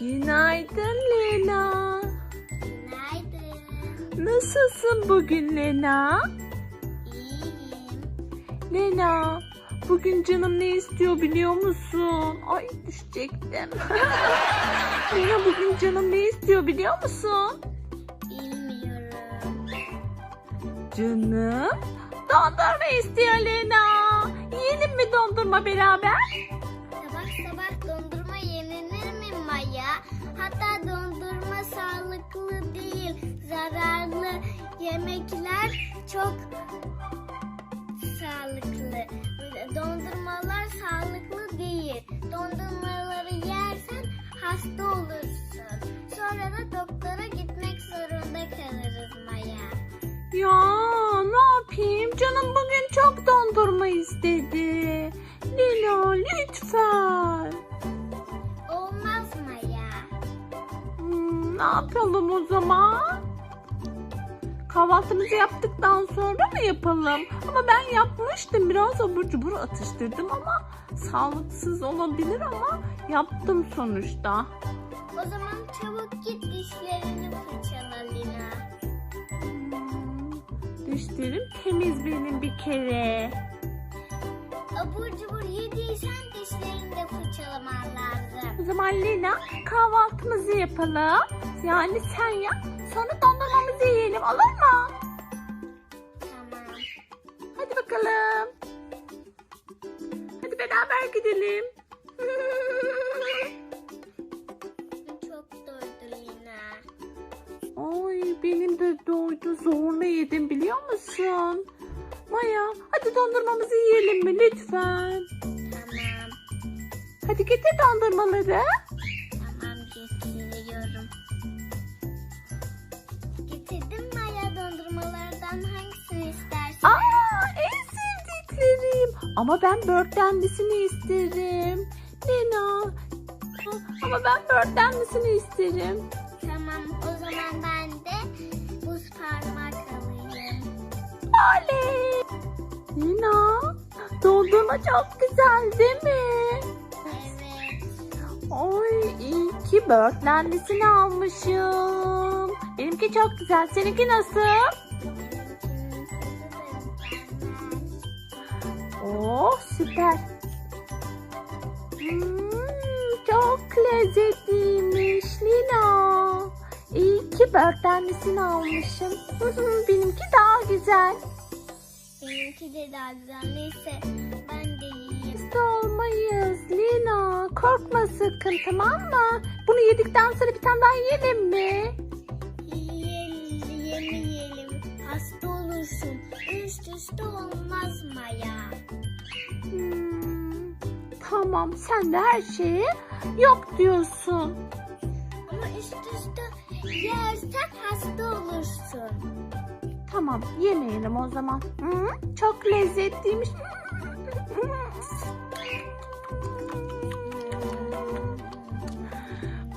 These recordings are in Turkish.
Günaydın Lena. Günaydın. Nasılsın bugün Lena? İyiyim. Lena, bugün canım ne istiyor biliyor musun? Ay düşecektim. Lena bugün canım ne istiyor biliyor musun? Bilmiyorum. Canım dondurma istiyor Lena. Yiyelim mi dondurma beraber? Hatta dondurma sağlıklı değil. Zararlı yemekler çok sağlıklı. Dondurmalar sağlıklı değil. Dondurmaları yersen hasta olursun. Sonra da doktora gitmek zorunda kalırız Maya. Ya ne yapayım? Canım bugün çok dondurma istedi. Lena lütfen. Ne yapalım o zaman? Kahvaltımızı yaptıktan sonra mı yapalım? Ama ben yapmıştım. Biraz abur cubur atıştırdım ama sağlıksız olabilir ama yaptım sonuçta. O zaman çabuk git dişlerini fırçala Lina. Hmm, dişlerim temiz benim bir kere. Abur cubur yediysen dişlerini de fırçalaman lazım. O zaman Lena kahvaltımızı yapalım. Yani sen yap. Sonra dondurmamızı yiyelim olur mu? Tamam. Hadi bakalım. Hadi beraber gidelim. Çok doydu Lina. Ay benim de doydu zorla yedim biliyor musun? Maya hadi dondurmamızı yiyelim mi lütfen? Tamam. Hadi getir dondurmaları. Tamam getiriyorum. Getirdim Maya dondurmalardan hangisini istersin? Aa en sevdiklerim. Ama ben börtlenlisini isterim. Lena. Ama ben börtlenlisini isterim. Tamam o zaman ben de buz parmak alayım. Oley. Lena. Dondurma çok güzel değil mi? Evet. Ay iyi ki börtlenlisini almışım. Benimki çok güzel. Seninki nasıl? Oh süper. Hmm, çok lezzetliymiş Lina. İyi ki börtlenlisini almışım. Benimki daha güzel. Benimki de daha güzel. Neyse ben de yiyeyim. Hasta olmayız Lina. Korkma sakın tamam mı? Bunu yedikten sonra bir tane daha yiyelim mi? Yiyelim, yemeyelim. Hasta olursun. Üst üste olmaz Maya. Hmm, tamam sen de her şeye yok diyorsun. Ama üst üste yersen hasta. Tamam yemeyelim o zaman. Hı, çok lezzetliymiş.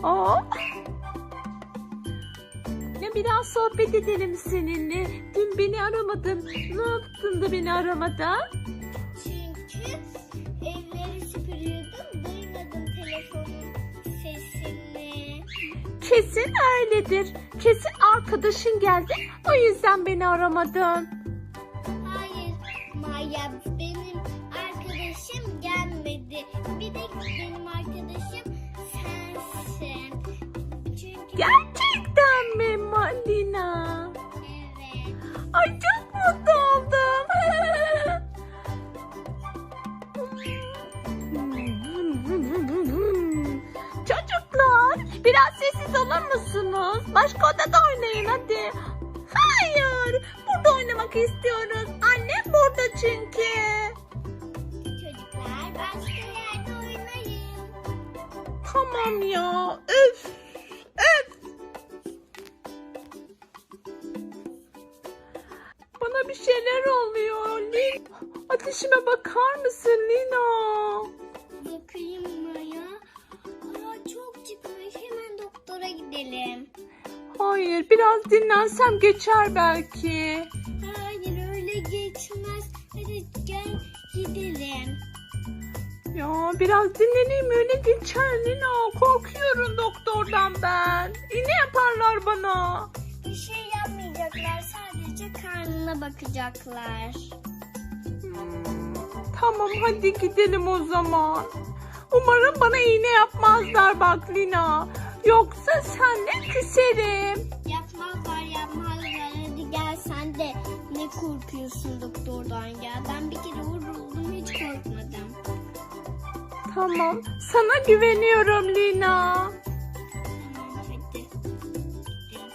Oh. Ya biraz sohbet edelim seninle. Dün beni aramadın. Ne yaptın da beni aramadın? Kesin öyledir. Kesin arkadaşın geldi. O yüzden beni aramadın. Sessiz olur musunuz? Başka odada oynayın hadi. Hayır burada oynamak istiyoruz. Annem burada çünkü. Çocuklar başka yerde oynayın. Tamam ya. Öf. Öf. Bana bir şeyler oluyor. Ateşime bakar mısın Lina? Hayır, biraz dinlensem geçer belki. Hayır öyle geçmez. Hadi gel gidelim. Ya biraz dinleneyim öyle geçer Lina. Korkuyorum doktor ben? İğne yaparlar bana. Bir şey yapmayacaklar. Sadece karnına bakacaklar. Hmm, tamam hadi gidelim o zaman. Umarım bana iğne yapmazlar bak Lina. Yoksa senle küserim. Yapmazlar yapmazlar. Hadi gel sen de. Ne korkuyorsun doktordan gel. Ben bir kere vuruldum hiç korkmadım. Tamam sana güveniyorum Lina.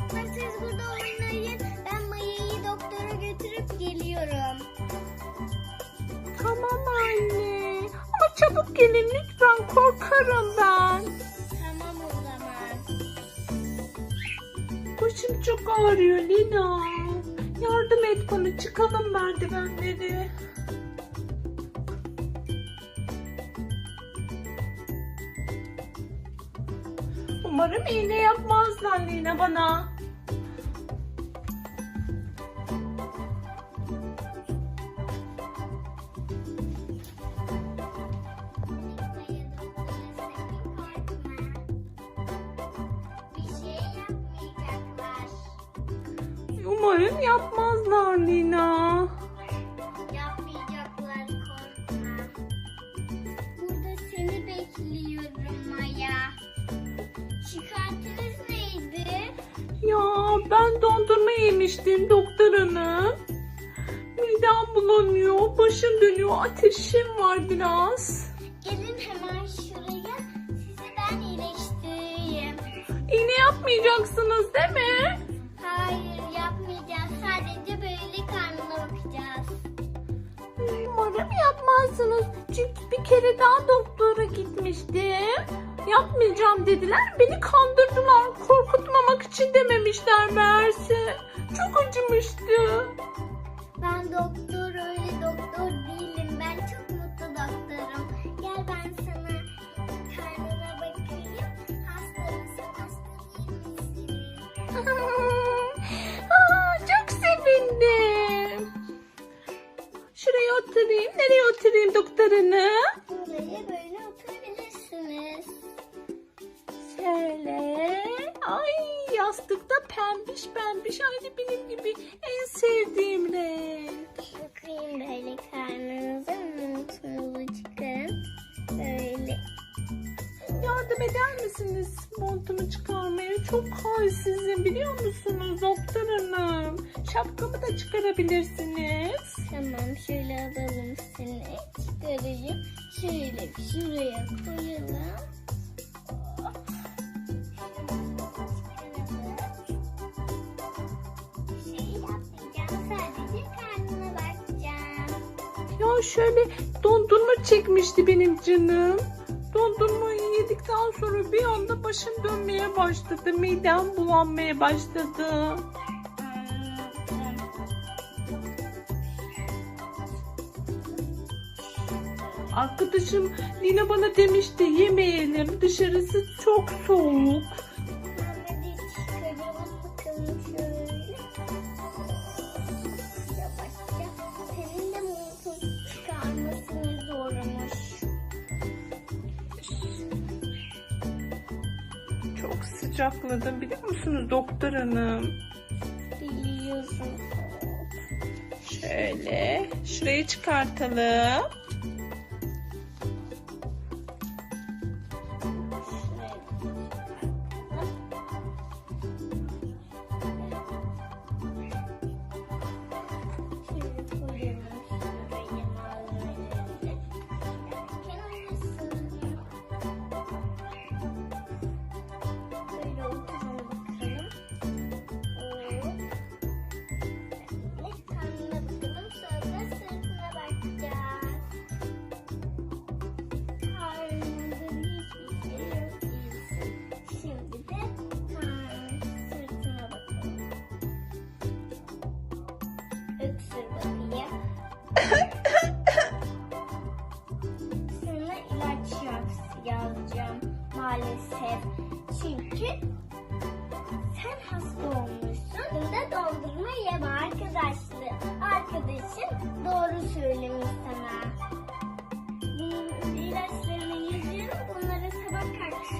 Tamam siz burada oynayın. Ben Maya'yı doktora götürüp geliyorum. Tamam anne. Ama çabuk gelin lütfen korkarım ben. Başım çok ağrıyor Lina. Yardım et bana çıkalım merdivenleri. Umarım iğne yapmazlar Lina bana. Umarım yapmazlar Lina. Yapmayacaklar korkma. Burada seni bekliyorum Maya. Şikayetiniz neydi? Ya ben dondurma yemiştim doktor hanım. Midem bulanıyor, başım dönüyor, ateşim var biraz. Gelin hemen şuraya. Sizi ben iyileştireyim. İğne yapmayacaksınız değil mi? Umarım yapmazsınız. Çünkü bir kere daha doktora gitmiştim. Yapmayacağım dediler. Beni kandırdılar. Korkutmamak için dememişler meğerse. Çok acımıştı. Ben doktor öyle doktor değilim. Ben çok mutlu doktorum. Gel ben sana karnına bakayım. Hasta mısın? Hasta değil misin? Aa, çok sevindim. Şuraya oturayım. Nereye oturayım doktor hanım? Buraya böyle oturabilirsiniz. Şöyle. Ay yastıkta pembiş pembiş. Aynı benim gibi en sevdiğim renk. Bakayım böyle karnınıza montunuzu çıkarın. Böyle. Yardım eder misiniz montumu çıkarmaya? Çok halsizim biliyor musunuz doktor hanım? Şapkamı da çıkarabilirsiniz. Tamam şöyle alalım seni. Çıkarayım. Şöyle şuraya koyalım. Ya şöyle dondurma çekmişti benim canım. Dondurmayı yedikten sonra bir anda başım dönmeye başladı. Midem bulanmaya başladı. Arkadaşım Lina bana demişti yemeyelim dışarısı çok soğuk. Çok sıcakladım biliyor musunuz doktor hanım? Biliyorsun. Şöyle şurayı çıkartalım.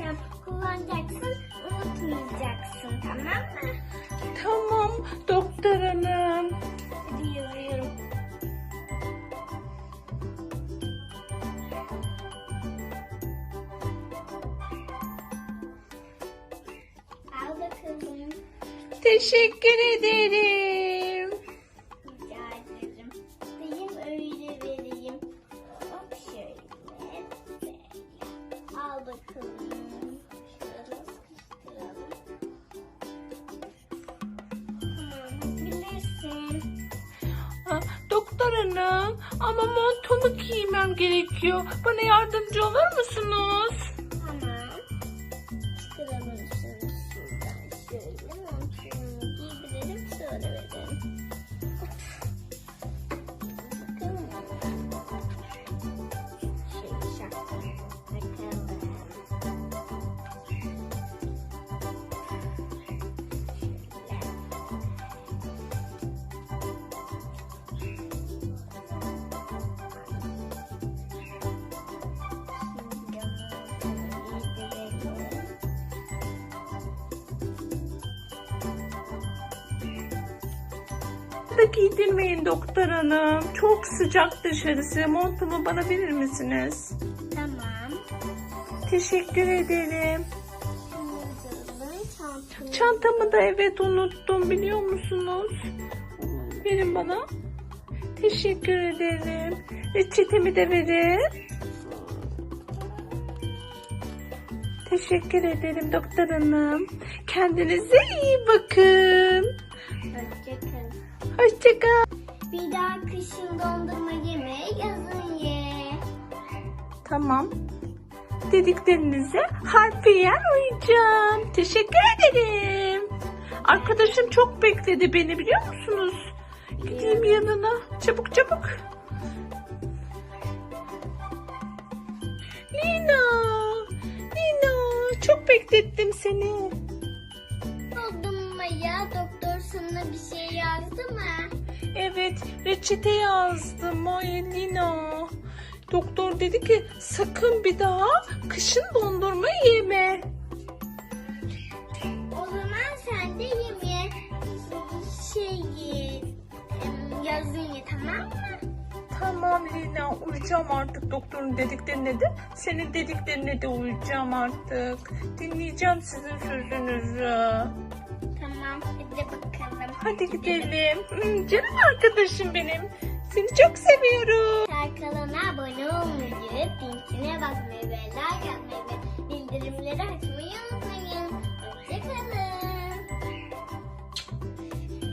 Akşam kullanacaksın. Unutma. uyuyacaksın tamam mı? Tamam doktor hanım. Hadi. Al bakalım. Teşekkür ederim. Doktor hanım ama montumu giymem gerekiyor. Bana yardımcı olur musunuz? Da giydirmeyin doktor hanım. Çok sıcak dışarısı. Montumu bana verir misiniz? Tamam. Teşekkür ederim. Çantamı Çantamı da evet unuttum biliyor musunuz? Verin bana. Teşekkür ederim. Reçetemi de verin. Teşekkür ederim doktor hanım. Kendinize iyi bakın. Hoşçakal. Bir daha kışın dondurma yeme, yazın ye. Tamam. Dediklerinize harfiyen uyacağım. Teşekkür ederim. Arkadaşım çok bekledi beni biliyor musunuz? Gideyim yanına. Çabuk çabuk. Lina. Lina. Çok beklettim seni. Dondurmaya doktor sana bir şey yazdı mı? Evet reçete yazdım. Ay Lina. Doktor dedi ki sakın bir daha kışın dondurma yeme. O zaman sen de yeme şey yazın ye tamam mı? Tamam Lina uyuyacağım artık doktorun dediklerine de senin dediklerine de uyuyacağım artık. Dinleyeceğim sizin sözünüzü. Hadi bakalım. Hadi gidelim. Hmm, Canım arkadaşım benim. Seni çok seviyorum. Kanala abone olmayı, linkine basmayı ve like atmayı ve bildirimleri açmayı unutmayın. Hoşçakalın.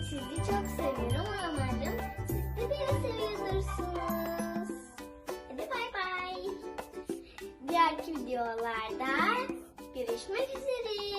Sizi çok seviyorum. Umarım siz de beni seviyorsunuz. Hadi bay bay. Diğerki videolarda görüşmek üzere.